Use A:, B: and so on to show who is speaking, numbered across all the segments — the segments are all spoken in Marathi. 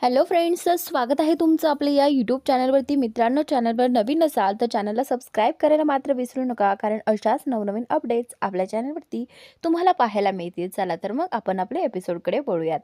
A: हॅलो फ्रेंड्स स्वागत आहे तुमचं आपल्या या यूट्यूब चॅनलवरती मित्रांनो चॅनलवर नवीन असाल तर चॅनलला सबस्क्राईब करायला मात्र विसरू नका कारण अशाच नवनवीन अपडेट्स आपल्या चॅनलवरती तुम्हाला पाहायला मिळतील. चला तर मग आपण आपल्या एपिसोडकडे बोलूयात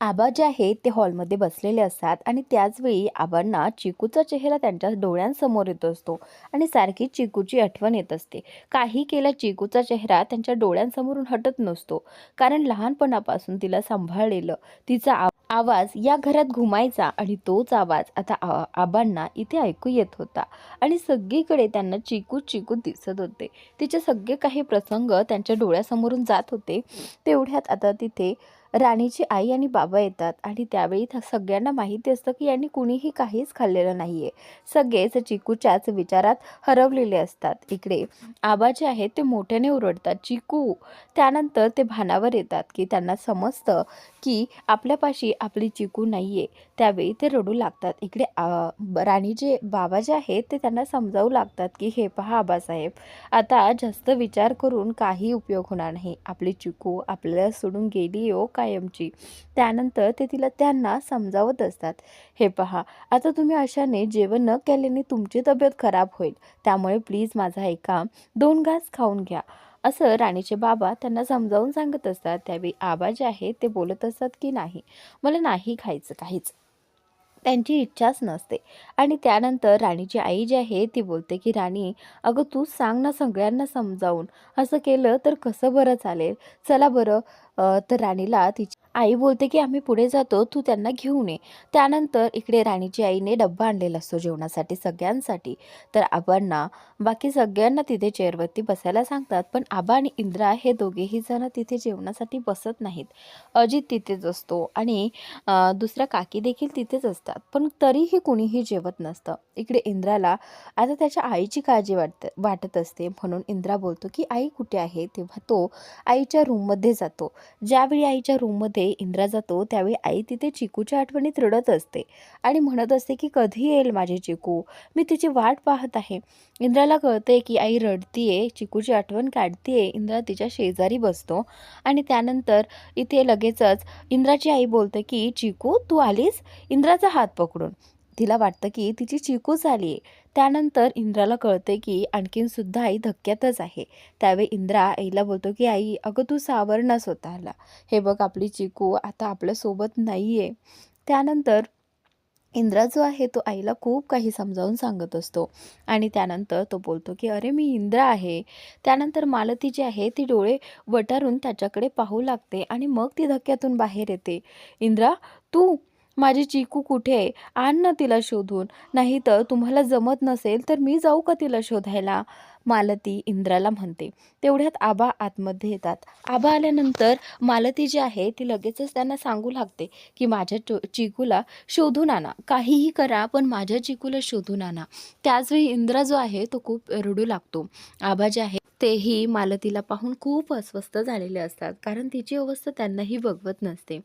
A: आबा जे आहेत ते हॉलमध्ये बसलेले असतात आणि त्याचवेळी आबांना चिकूचा चेहरा त्यांच्या डोळ्यांसमोर येत असतो आणि सारखी चिकूची आठवण येत असते. काही केला चिकूचा चेहरा त्यांच्या डोळ्यांसमोरून हटत नसतो कारण लहानपणापासून तिला सांभाळलेलं तिचा आवाज या घरात घुमायचा आणि तोच आवाज आता आ- आबांना इथे ऐकू येत होता. आणि सगळीकडे त्यांना चिकू चिकू दिसत होते. तिचे सगळे काही प्रसंग त्यांच्या डोळ्यासमोरून जात होते. तेवढ्यात आता तिथे राणीची आई आणि बाबा येतात आणि त्यावेळी सगळ्यांना माहिती असतं की यांनी कुणीही काहीच खाल्लेलं नाही आहे सगळेच चिकूच्याच विचारात हरवलेले असतात. इकडे आबा जे आहेत ते मोठ्याने ओरडतात. चिकू त्यानंतर ते भानावर येतात की त्यांना समजतं की आपल्यापाशी आपली चिकू नाही आहे त्यावेळी ते रडू लागतात. इकडे राणी जे राणीचे बाबा जे आहेत ते त्यांना समजावू लागतात की हे पहा आबासाहेब आता जास्त विचार करून काही उपयोग होणार नाही. आपली चिकू आपल्याला सोडून गेली हो कायमची. त्यानंतर ते तिला त्यांना समजावत असतात. हे पहा आता तुम्ही अशाने जेवण न केल्याने तुमची तब्येत खराब होईल. त्यामुळे प्लीज माझा ऐका दोन घास खाऊन घ्या. असं राणीचे बाबा त्यांना समजावून सांगत असतात. त्यावेळी आबा जे आहे ते बोलत असतात की नाही मला नाही खायचं काहीच. त्यांची इच्छाच नसते. आणि त्यानंतर राणीची आई जी आहे ती बोलते की राणी अगं तू सांग ना सगळ्यांना समजावून. असं केलं तर कसं बरं चालेल? चला बरं तर राणीला तिची आई बोलते की आम्ही पुढे जातो तू त्यांना घेऊन ये. त्यानंतर इकडे राणीची आईने डब्बा आणलेला असतो जेवणासाठी सगळ्यांसाठी. तर आबांना बाकी सगळ्यांना तिथे चेअरवरती बसायला सांगतात पण आबा आणि इंद्रा हे दोघेही जण तिथे जेवणासाठी बसत नाहीत. अजित तिथेच असतो आणि दुसऱ्या काकी देखील तिथेच असतात पण तरीही कुणीही जेवत नसतं. इकडे इंद्राला आता त्याच्या आईची काळजी वाटत वाटत असते म्हणून इंद्रा बोलतो की आई कुठे आहे? तेव्हा तो आईच्या रूममध्ये जातो. ज्यावेळी आईच्या रूममध्ये इंद्रा जातो त्यावेळी आई तिथे चिकूच्या आठवणीत रडत असते आणि म्हणत असते की कधी येईल माझी चिकू? मी तिची वाट पाहत आहे. इंद्राला कळते की आई रडतीये चिकूची आठवण काढतीये इंद्रा तिच्या शेजारी बसतो आणि त्यानंतर इथे लगेचच इंद्राची आई बोलते की चिकू तू आलीस? इंद्राचा हात पकडून. तिला वाटतं की तिची चिकूच आली आहे. त्यानंतर इंद्राला कळते की आणखीन सुद्धा आई धक्क्यातच आहे. त्यावेळी इंद्रा आईला बोलतो की आई अगं तू सावर ना स्वतःला. हे बघ आपली चिकू आता आपल्यासोबत नाही आहे त्यानंतर इंद्रा जो आहे तो आईला खूप काही समजावून सांगत असतो. आणि त्यानंतर तो बोलतो की अरे मी इंद्रा आहे. त्यानंतर मालती जी आहे ती डोळे वटारून त्याच्याकडे पाहू लागते आणि मग ती धक्क्यातून बाहेर येते. इंद्रा तू माझी चिकू कुठे आहे? आण ना तिला शोधून. नाही तर तुम्हाला जमत नसेल तर मी जाऊ का तिला शोधायला? मालती इंद्राला म्हणते. तेवढ्यात आबा आतमध्ये येतात. आबा आल्यानंतर मालती जी आहे ती लगेचच त्यांना सांगू लागते की माझ्या चो चिकूला शोधून आणा. काहीही करा पण माझ्या चिकूला शोधून आणा. त्याचवेळी इंद्रा जो आहे तो खूप रडू लागतो. आबा जे आहे तेही मालतीला पाहून खूप अस्वस्थ झालेले असतात. कारण तिची अवस्था त्यांनाही बघवत नसते.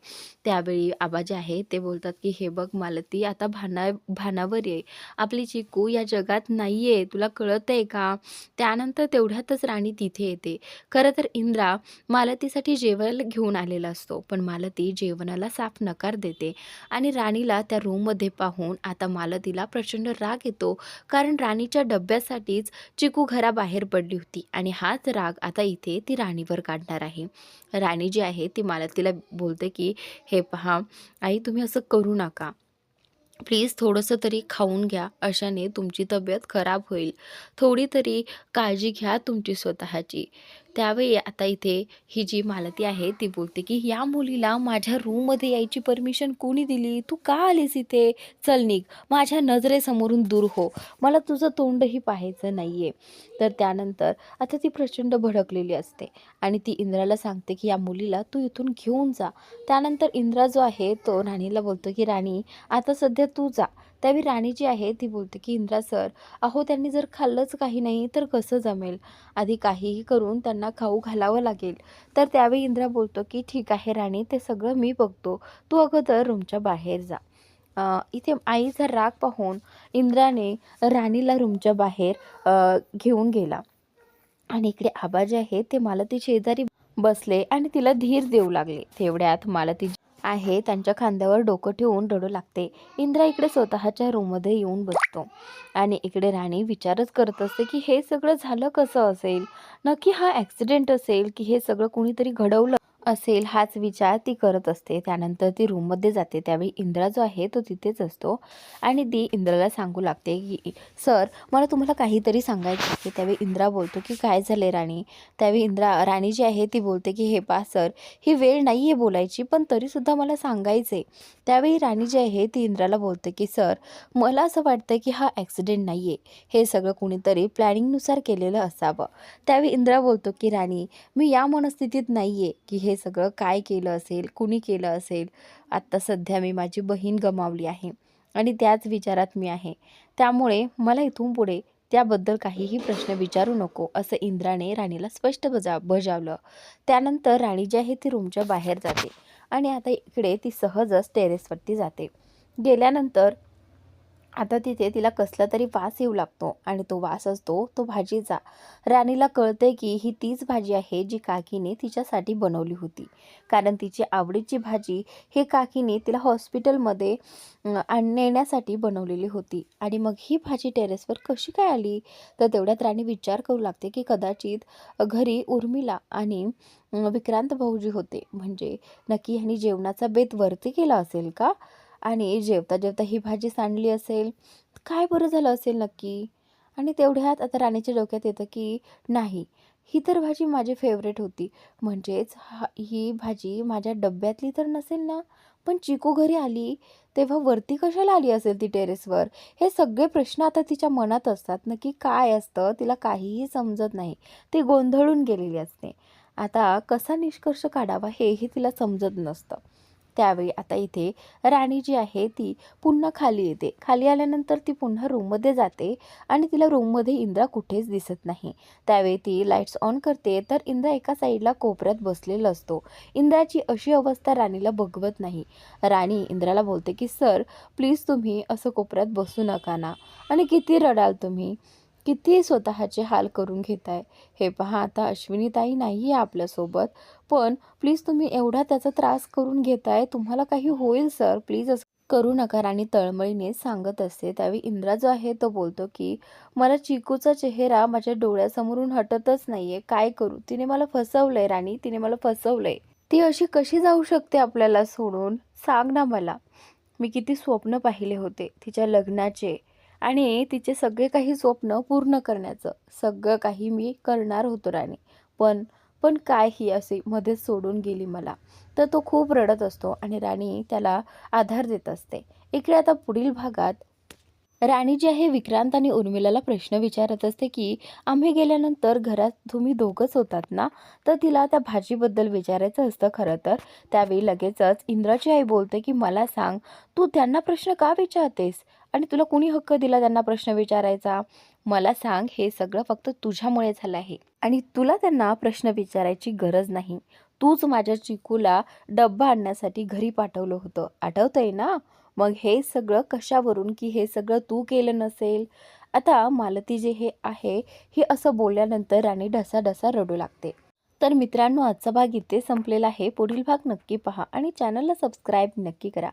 A: त्यावेळी आबा जे आहे ते बोलतात की हे बघ मालती आता भाना भानावर ये. आपली चिकू या जगात नाही आहे तुला कळत आहे का? त्यानंतर तेवढ्यातच राणी तिथे येते. खरं तर इंद्रा मालतीसाठी जेवायला घेऊन आलेला असतो. पण मालती जेवणाला साफ नकार देते. आणि राणीला त्या रूममध्ये पाहून आता मालतीला प्रचंड राग येतो. कारण राणीच्या डब्यासाठीच चिकू घराबाहेर पडली होती. आणि हाच राग आता इथे ती राणीवर काढणार आहे. राणी जी आहे ती मला तिला बोलते की हे पहा आई तुम्ही असं करू नका. प्लीज थोडंसं तरी खाऊन घ्या. अशाने तुमची तब्येत खराब होईल. थोडी तरी काळजी घ्या तुमची स्वतःची. त्यावेळी आता इथे ही जी मालती आहे ती बोलते की या मुलीला माझ्या रूममध्ये यायची परमिशन कोणी दिली? तू का आलीस इथे? चल निघ. माझ्या नजरेसमोरून दूर हो. मला तुझं तोंडही पाहायचं नाही आहे तर त्यानंतर आता ती प्रचंड भडकलेली असते आणि ती इंद्राला सांगते की या मुलीला तू इथून घेऊन जा. त्यानंतर इंद्रा जो आहे तो राणीला बोलतो की राणी आता सध्या तू जा. त्यावेळी राणी जी आहे ती बोलते की इंद्रा सर अहो त्यांनी जर खाल्लंच काही नाही तर कसं जमेल? आधी काहीही करून त्यांना खाऊ घालावं लागेल. तर त्यावेळी इंद्रा बोलतो की ठीक आहे राणी ते सगळं मी बघतो. तू अगोदर रूमच्या बाहेर जा. इथे आईचा राग पाहून इंद्राने राणीला रूमच्या बाहेर घेऊन गेला. आणि इकडे आबा जे आहे ते मला ती शेजारी बसले आणि तिला धीर देऊ लागले. तेवढ्यात मला ती आहे. त्यांच्या खांद्यावर डोकं ठेवून रडू लागते. इंद्रा इकडे स्वतःच्या रूममध्ये येऊन बसतो. आणि इकडे राणी विचारच करत असते की हे सगळं झालं कसं असेल? नक्की हा ॲक्सिडेंट असेल की हे सगळं कुणीतरी घडवलं? असेल हाच विचार ती करत असते. त्यानंतर ती रूममध्ये जाते. त्यावेळी इंद्रा जो आहे तो तिथेच असतो आणि ती इंद्राला सांगू लागते की सर मला तुम्हाला काहीतरी सांगायचं आहे. त्यावेळी इंद्रा बोलतो की काय झाले राणी? त्यावेळी इंद्रा राणी जी आहे ती बोलते की हे पा सर ही वेळ नाही आहे बोलायची पण तरीसुद्धा मला सांगायचं आहे त्यावेळी राणी जी आहे ती इंद्राला बोलते की सर मला असं वाटतं की हा ॲक्सिडेंट नाही आहे हे सगळं कुणीतरी प्लॅनिंगनुसार केलेलं असावं. त्यावेळी इंद्रा बोलतो की राणी मी या मनस्थितीत नाही आहे की हे हे सगळं काय केलं असेल? कुणी केलं असेल? आत्ता सध्या मी माझी बहीण गमावली आहे आणि त्याच विचारात मी आहे. त्यामुळे मला इथून पुढे त्याबद्दल काहीही प्रश्न विचारू नको असं इंद्राने राणीला स्पष्ट बजा बजावलं. त्यानंतर राणी जी आहे ती रूमच्या बाहेर जाते आणि आता इकडे ती सहजच टेरेसवरती जाते. गेल्यानंतर आता तिथे तिला कसला तरी वास येऊ लागतो आणि तो वास असतो तो भाजीचा. राणीला कळते की ही तीच भाजी आहे जी काकीने तिच्यासाठी बनवली होती. कारण तिची आवडीची भाजी ही काकीने तिला हॉस्पिटलमध्ये आण नेण्यासाठी बनवलेली होती. आणि मग ही भाजी टेरेसवर कशी काय आली? तर तेवढ्यात राणी विचार करू लागते की कदाचित घरी उर्मिला आणि विक्रांत भाऊजी होते. म्हणजे नक्की ह्यांनी जेवणाचा बेत वरती केला असेल का? आणि जेवता जेवता ही भाजी सांडली असेल काय बरं झालं असेल नक्की? आणि तेवढ्यात आता राणीच्या डोक्यात येतं की नाही ही तर भाजी माझी फेवरेट होती. म्हणजेच हा ही भाजी माझ्या डब्यातली तर नसेल ना? पण चिकू घरी आली तेव्हा वरती कशाला आली असेल ती टेरेसवर हे सगळे प्रश्न आता तिच्या मनात असतात नक्की काय असतं तिला काहीही समजत नाही. ती गोंधळून गेलेली असते. आता कसा निष्कर्ष काढावा हेही तिला समजत नसतं. त्यावेळी आता इथे राणी जी आहे ती पुन्हा खाली येते. खाली आल्यानंतर ती पुन्हा रूममध्ये जाते आणि तिला रूममध्ये इंद्रा कुठेच दिसत नाही. त्यावेळी ती लाईट्स ऑन करते तर इंद्रा एका साईडला कोपऱ्यात बसलेला असतो. इंद्राची अशी अवस्था राणीला बघवत नाही. राणी इंद्राला बोलते की सर प्लीज तुम्ही असं कोपऱ्यात बसू नका ना. आणि किती रडाल तुम्ही. किती स्वतःचे हाल करून घेत आहे हे पहा आता अश्विनीताई नाही आहे आपल्यासोबत. पण प्लीज तुम्ही एवढा त्याचा त्रास करून घेताय. तुम्हाला काही होईल सर प्लीज असं करू नका. राणी तळमळीने सांगत असते. त्यावेळी इंद्रा जो आहे तो बोलतो की मला चिकूचा चेहरा माझ्या डोळ्यासमोरून हटतच नाहीये. काय करू? तिने मला फसवलंय राणी. तिने मला फसवलंय. ती अशी कशी जाऊ शकते आपल्याला सोडून? सांग ना मला. मी किती स्वप्न पाहिले होते. तिच्या लग्नाचे आणि तिचे सगळे काही स्वप्न पूर्ण करण्याचं. सगळं काही मी करणार होतो राणी. पण पण काय ही असे मध्येच सोडून गेली मला. तर तो खूप रडत असतो आणि राणी त्याला आधार देत असते. इकडे आता पुढील भागात राणी जी आहे विक्रांत आणि उर्मिलाला प्रश्न विचारत असते की आम्ही गेल्यानंतर घरात तुम्ही दोघंच होतात ना? तर तिला त्या भाजीबद्दल विचारायचं असतं खरं तर. त्यावेळी लगेचच इंद्राची आई बोलते की मला सांग तू त्यांना प्रश्न का विचारतेस? आणि तुला कुणी हक्क दिला त्यांना प्रश्न विचारायचा? मला सांग हे सगळं फक्त तुझ्यामुळे झालं आहे. आणि तुला त्यांना प्रश्न विचारायची गरज नाही. तूच माझ्या चिकूला डब्बा आणण्यासाठी घरी पाठवलं होतं. आठवतंय ना? मग हे सगळं कशावरून की हे सगळं तू केलं नसेल? आता मालती जे हे आहे हे असं बोलल्यानंतर राणी ढसा ढसा रडू लागते. तर मित्रांनो आजचा भाग इथे संपलेला आहे. पुढील भाग नक्की पहा आणि चॅनलला सबस्क्राईब नक्की करा.